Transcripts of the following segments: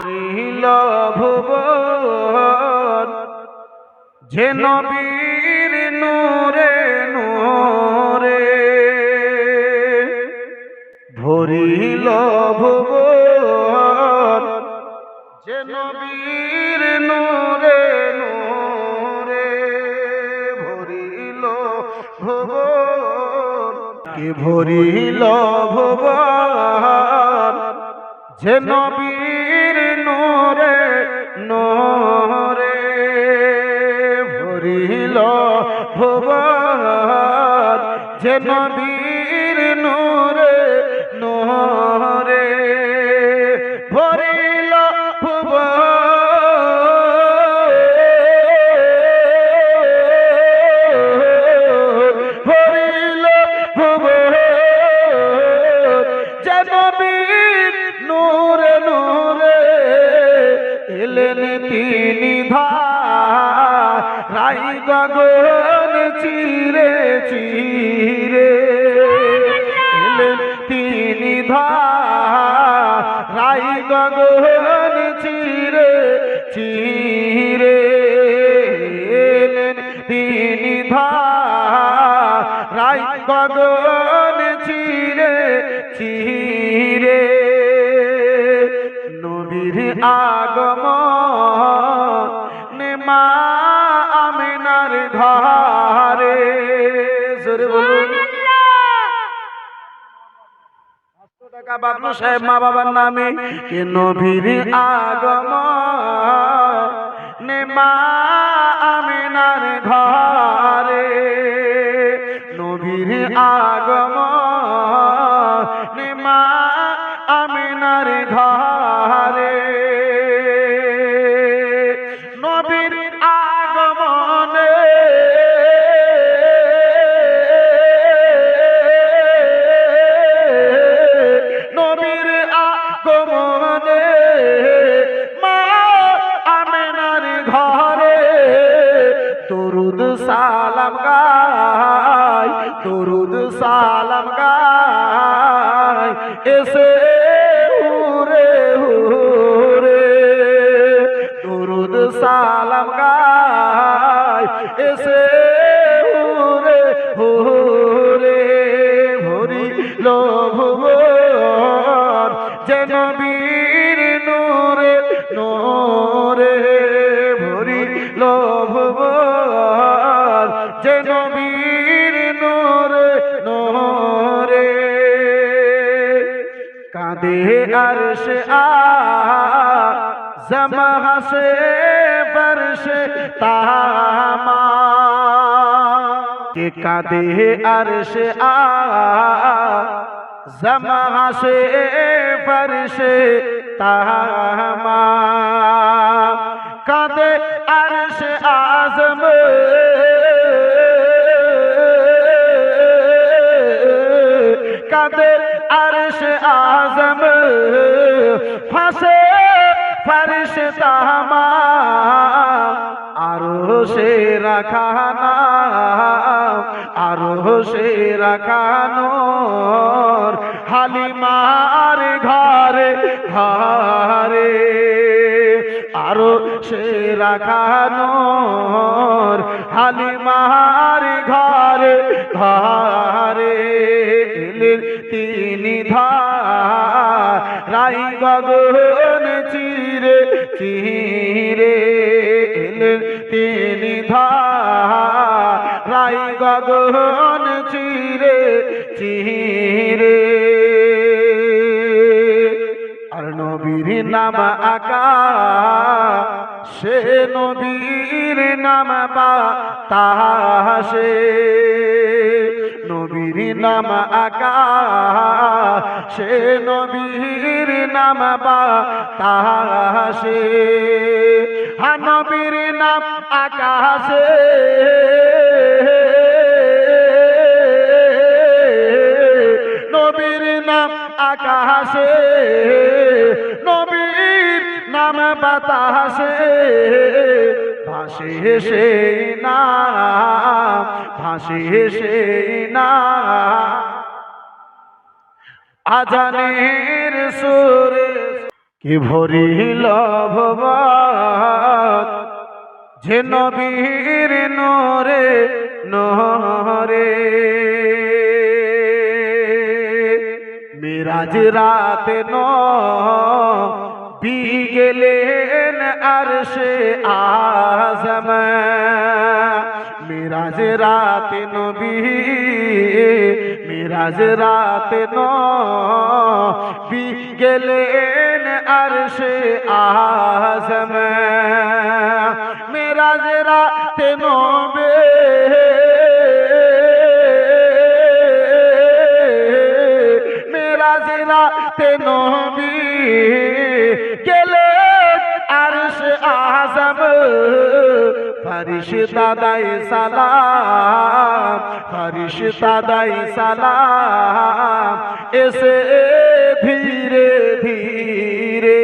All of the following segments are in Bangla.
ভরিল ভুবন, যে নবীর নূরে নূরে। ভরিল ভুবন, যে নবীর নূরে নূরে। ভরিল ভুবন ভরিল ভুবন, যে নূরে ভরিল ভুবন যে নদীর নূরে নূরে গগন চিরে চিরে। তিনি ধাই গগন চিরে চিরে। তিনি ধাই গগন চিরে চিরে। নবীর আগম বাবলু সাহেব মা বাবার নামে কে নবীর আগম নেমা আমিনার ঘরে। নবীর আগম নেমা আমিনার ঘরে। তরুদ সালাম গায় এসে হুরে হুরে দরুদ সালাম গায় এসে হুরে হুরে ভরি লোভবন যেন নূরে ভরি লোভবন কাঁদে আর সে আ, জমা হাসে বর্ষে তামা। কে কাঁদে আর সে আ, জমা হাসে বর্ষে তামা। কাঁদে আর সে আজম কাঁদে আজম। ফাঁসে ফারিস আরও সে রাখানা আরও সে রাখানোর হালিমার ঘরে ঘরে। আরও সে রাখানোর হালিমার ঘরে ঘরে। তিনি ধাই গগন চিরে চিরে তিনি ধাই গগন চিরে চিরে। আর নবীর নাম আকা, সে নবীর নাম বা তাহাসে নবীর নাম আকা সে নবীর নাম বা তাহাসে। নবীর নাম আকাশে। নবীর নাম আকাশে। নবীর নাম বাতাসে ভাসে সেই নাম ভাসে সেই নাম আজানের সুরে কি ভরিল ভবাত যে নবীর নোরে নহরে মিরাজ রাতে ন বিগেলেন আর সে আজম। মিরাজ রাতে নবী, মিরাজ রাতে ন বিগেলেন আর সে আজম। মিরাজ রাতে নবে মেরাজ রাতে নবী ফারিশ দাদাই সালাম ফারিশ দাদাই সালাম, এসে ধীরে ধীরে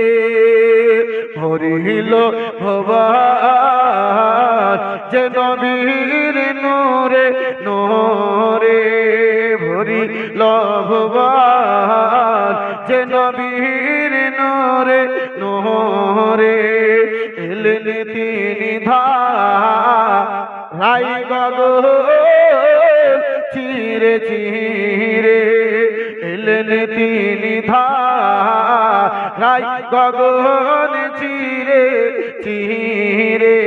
ভরিল ভবান যে নবীর নূরে নূরে এলেন তিনি ধাই গগ চিরে চিরে এলেন তিনি ধাই গগন চিরে চিরে